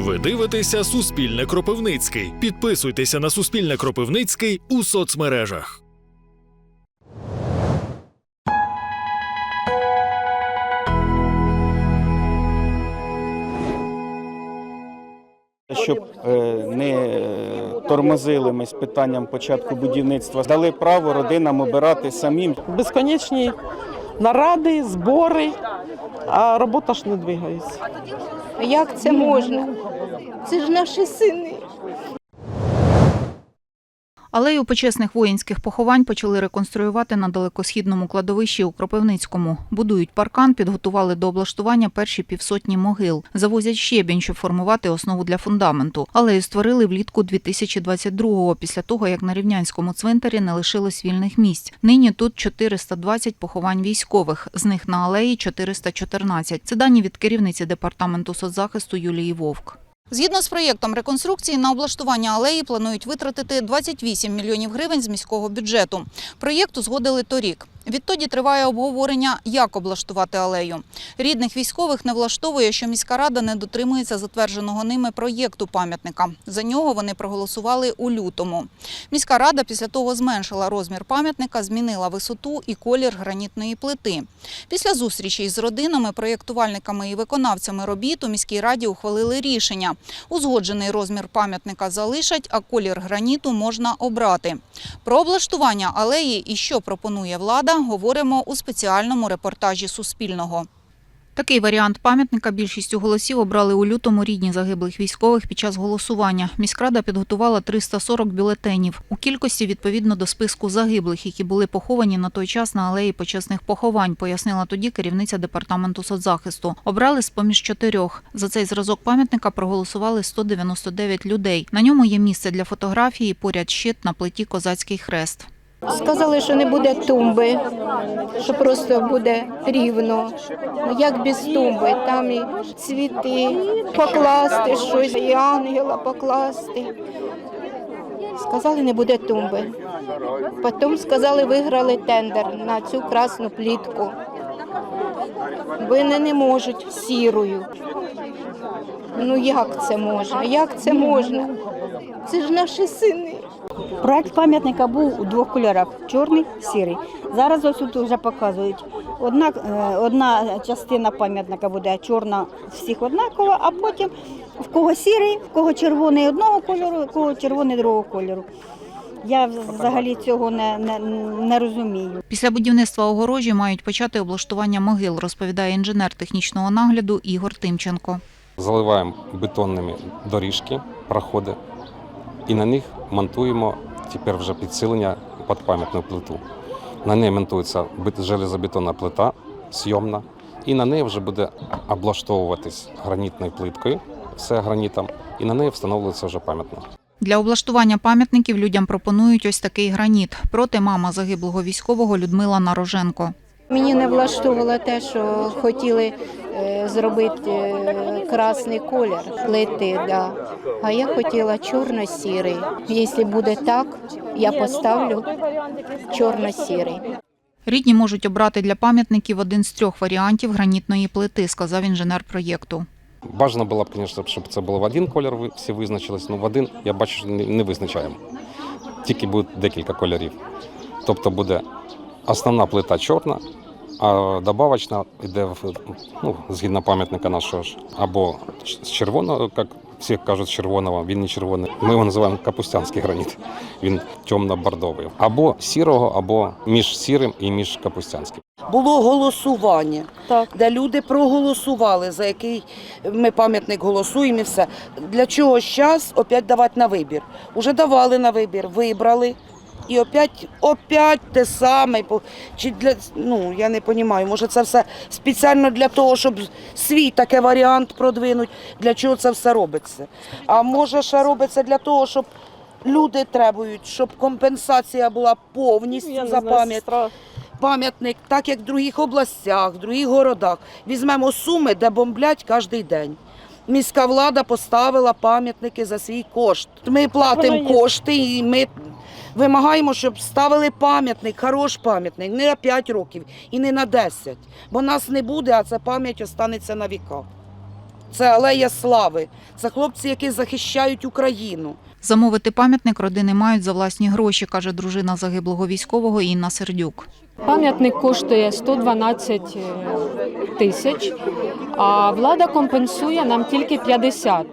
Ви дивитеся Суспільне Кропивницький. Підписуйтеся на Суспільне Кропивницький у соцмережах. Щоб е, не тормозили ми з питанням початку будівництва, дали право родинам обирати самим. безконечні наради, збори, а робота ж не двигається. Як це можна? Це ж наші сини. Алею почесних воїнських поховань почали реконструювати на далекосхідному кладовищі у Кропивницькому. Будують паркан, підготували до облаштування перші півсотні могил. Завозять щебінь, щоб формувати основу для фундаменту. Алею створили влітку 2022-го, після того, як на Рівнянському цвинтарі не лишилось вільних місць. Нині тут 420 поховань військових, з них на алеї 414. Це дані від керівниці департаменту соцзахисту Юлії Вовк. Згідно з проєктом реконструкції на облаштування алеї планують витратити 28 мільйонів гривень з міського бюджету. Проєкт узгодили торік. Відтоді триває обговорення, як облаштувати алею. Рідних військових не влаштовує, що міська рада не дотримується затвердженого ними проєкту пам'ятника. За нього вони проголосували у лютому. Міська рада після того зменшила розмір пам'ятника, змінила висоту і колір гранітної плити. Після зустрічі із родинами, проєктувальниками і виконавцями робіт у міській раді ухвалили рішення. Узгоджений розмір пам'ятника залишать, а колір граніту можна обрати. Про облаштування алеї і що пропонує влада, говоримо у спеціальному репортажі Суспільного. Такий варіант пам'ятника більшістю голосів обрали у лютому рідні загиблих військових під час голосування. Міськрада підготувала 340 бюлетенів у кількості відповідно до списку загиблих, які були поховані на той час на алеї почесних поховань, пояснила тоді керівниця департаменту соцзахисту. Обрали з поміж чотирьох. За цей зразок пам'ятника проголосували 199 людей. На ньому є місце для фотографії, поряд щит на плиті Козацький хрест. Сказали, що не буде тумби, що просто буде рівно. Ну як без тумби? Там і цвіти, покласти щось, і ангела покласти. Сказали, не буде тумби. Потім сказали, виграли тендер на цю красну плітку. Вони не можуть сірою. Ну як це можна? Як це можна? Це ж наші сини. Проект пам'ятника був у двох кольорах чорний, сірий. Зараз ось тут вже показують. Одна, е, одна частина пам'ятника буде чорна всіх однакова, а потім в кого сірий, в кого червоний одного кольору, в кого червоний другого кольору. Я взагалі цього не, не, не розумію. Після будівництва огорожі мають почати облаштування могил, розповідає інженер технічного нагляду Ігор Тимченко. Заливаємо бетонними доріжки, проходи, і на них монтуємо тепер вже підсилення під пам'ятну плиту. На неї монтується железобетонна плита зйомна, і на неї вже буде облаштовуватись гранітною плиткою, все гранітом, і на неї встановлюється вже пам'ятна. Для облаштування пам'ятників людям пропонують ось такий граніт. Проти мама загиблого військового Людмила Нароженко. Мені не влаштовувало те, що хотіли е, зробити е, красний колір плити, да. а я хотіла чорно-сірий. Якщо буде так, я поставлю чорно-сірий. Рідні можуть обрати для пам'ятників один з трьох варіантів гранітної плити, сказав інженер проєкту. Бажано було б, звісно, щоб це було в один колір, всі визначились, але в один я бачу, що не визначаємо. Тільки буде декілька кольорів. Тобто буде основна плита чорна, а добавочна йде в, ну, згідно пам'ятника нашого ж, або з червоного, як всі кажуть, з червоного, він не червоний. Ми його називаємо капустянський граніт. Він темно-бордовий. Або сірого, або між сірим і між капустянським. було голосування, Так. де люди проголосували, за який ми пам'ятник голосуємо і все. Для чого зараз опять давати на вибір? Уже давали на вибір, вибрали. І опять, опять те саме. Чи для, ну, я не розумію, може це все спеціально для того, щоб свій такий варіант продвинуть, для чого це все робиться. А може ще робиться для того, щоб люди требують, щоб компенсація була повністю за пам'ять пам'ятник, так як в других областях, в других городах. Візьмемо суми, де бомблять кожен день. Міська влада поставила пам'ятники за свій кошт. Ми платимо кошти і ми вимагаємо, щоб ставили пам'ятник, хорош пам'ятник, не на 5 років і не на 10. Бо нас не буде, а ця пам'ять останеться на віка. Це алея слави. Це хлопці, які захищають Україну. Замовити пам'ятник родини мають за власні гроші, каже дружина загиблого військового Інна Сердюк. Пам'ятник коштує 112 тисяч, а влада компенсує нам тільки 50.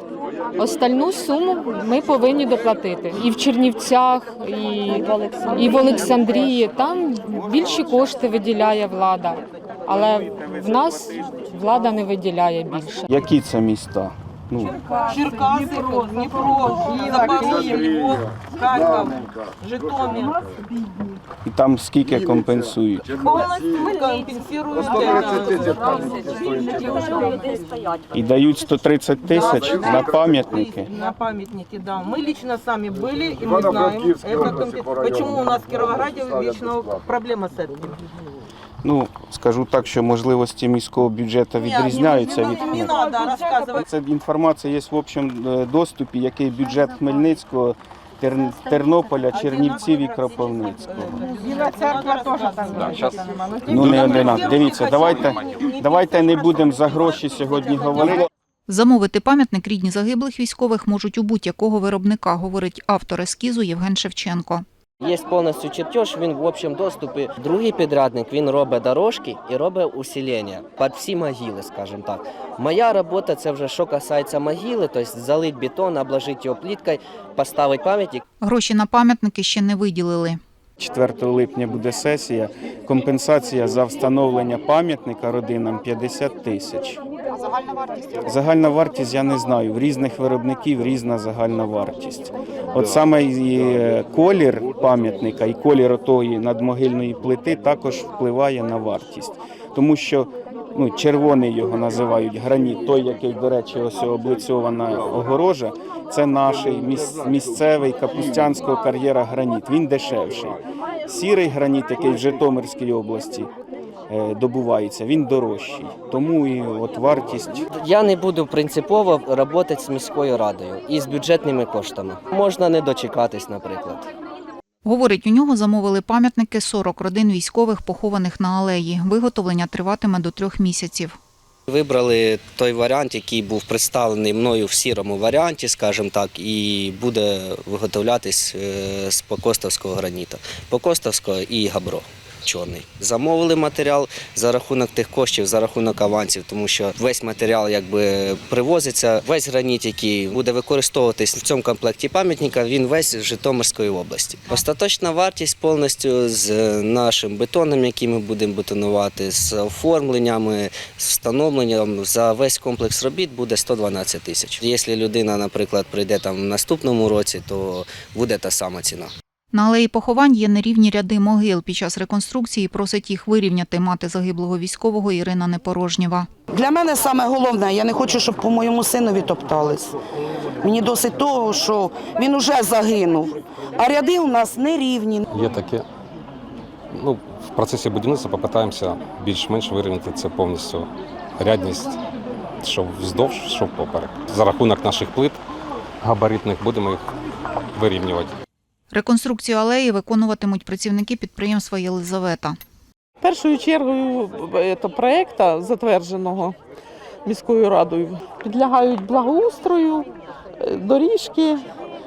Остальну суму ми повинні доплатити. І в Чернівцях, і, і в Олександрії. Там більші кошти виділяє влада. Але в нас влада не виділяє більше. Які це міста? Ну, Черкаси, Дніпро, Запоріжжя, Львов, Харків, Житомир. і там скільки компенсують? Повністю компенсують І дають 130 тисяч на пам'ятники. На памятники, да. Мы лично сами были, и мы знаем, это компе- почему у нас в Кировограде вечно проблема с этим. Ну, скажу так, що можливості міського бюджету відрізняються від не, рассказывать. Це інформація є в общому е, доступі, який бюджет Хмельницького, Тер- Тернополя, Чернівців і Кропивницького. Біла церква теж там є. Ну не одинак. Дивіться, давайте, давайте не будемо за гроші сьогодні говорити. Замовити пам'ятник рідні загиблих військових можуть у будь-якого виробника, говорить автор ескізу Євген Шевченко. Є повністю чертеж, він в общому доступі. Другий підрядник він робить дорожки і робить усилення під всі могили, скажімо так. Моя робота це вже що касається могили, тобто залить бетон, обложити його пліткою, поставити пам'ятник. Гроші на пам'ятники ще не виділили. 4 липня буде сесія. Компенсація за встановлення пам'ятника родинам 50 тисяч. Загальна вартість Загальна вартість я не знаю. В різних виробників різна загальна вартість. От саме і е, колір пам'ятника і колір отої надмогильної плити також впливає на вартість, тому що ну, червоний його називають граніт, той, який, до речі, ось облицьована огорожа, це наш міс- місцевий капустянського кар'єра граніт. Він дешевший. Сірий граніт, який в Житомирській області е, добувається, він дорожчий. Тому і от вартість Я не буду принципово працювати з міською радою і з бюджетними коштами. Можна не дочекатись, наприклад. Говорить, у нього замовили пам'ятники 40 родин військових, похованих на алеї. Виготовлення триватиме до трьох місяців. Вибрали той варіант, який був представлений мною в сірому варіанті, скажімо так, і буде виготовлятись е, з покостовського граніту. Покостовського і габро чорний. Замовили матеріал за рахунок тих коштів, за рахунок авансів, тому що весь матеріал якби привозиться, весь граніт, який буде використовуватись в цьому комплекті пам'ятника, він весь з Житомирської області. Остаточна вартість повністю з нашим бетоном, який ми будемо бетонувати, з оформленнями, з встановленням за весь комплекс робіт буде 112 тисяч. Якщо людина, наприклад, прийде там в наступному році, то буде та сама ціна. На алеї поховань є нерівні ряди могил. Під час реконструкції просить їх вирівняти мати загиблого військового Ірина Непорожнєва. Для мене саме головне, я не хочу, щоб по моєму синові топтались. Мені досить того, що він уже загинув, а ряди у нас нерівні. Є таке. Ну, в процесі будівництва попитаємося більш-менш вирівняти це повністю рядність, що вздовж, що впоперек. За рахунок наших плит габаритних будемо їх вирівнювати. Реконструкцію алеї виконуватимуть працівники підприємства Єлизавета. Першою чергою е, то проекту, затвердженого міською радою, підлягають благоустрою, е, доріжки,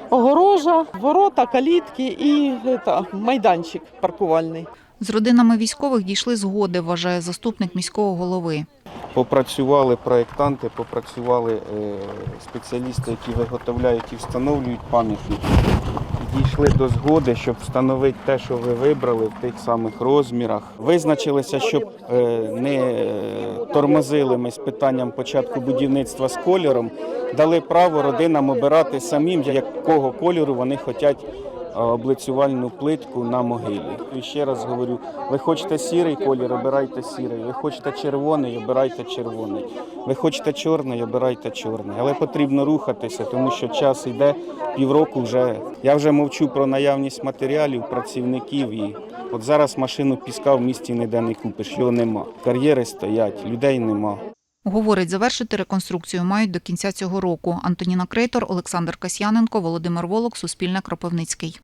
огорожа, ворота, калітки і е, та, майданчик паркувальний. З родинами військових дійшли згоди, вважає заступник міського голови. попрацювали проєктанти, попрацювали спеціалісти, які виготовляють і встановлюють пам'ятники. Дійшли до згоди, щоб встановити те, що ви вибрали в тих самих розмірах. Визначилися, щоб е, не е, тормозили ми з питанням початку будівництва з кольором, дали право родинам обирати самим, якого кольору вони хочуть облицювальну плитку на могилі. І ще раз говорю, ви хочете сірий колір, обирайте сірий. Ви хочете червоний, обирайте червоний. Ви хочете чорний, обирайте чорний. Але потрібно рухатися, тому що час йде півроку вже. Я вже мовчу про наявність матеріалів, працівників. І от зараз машину піска в місті ніде не купиш, його нема. Кар'єри стоять, людей нема. Говорить, завершити реконструкцію мають до кінця цього року. Антоніна Крейтор, Олександр Касьяненко, Володимир Волок, Суспільне Кропивницький.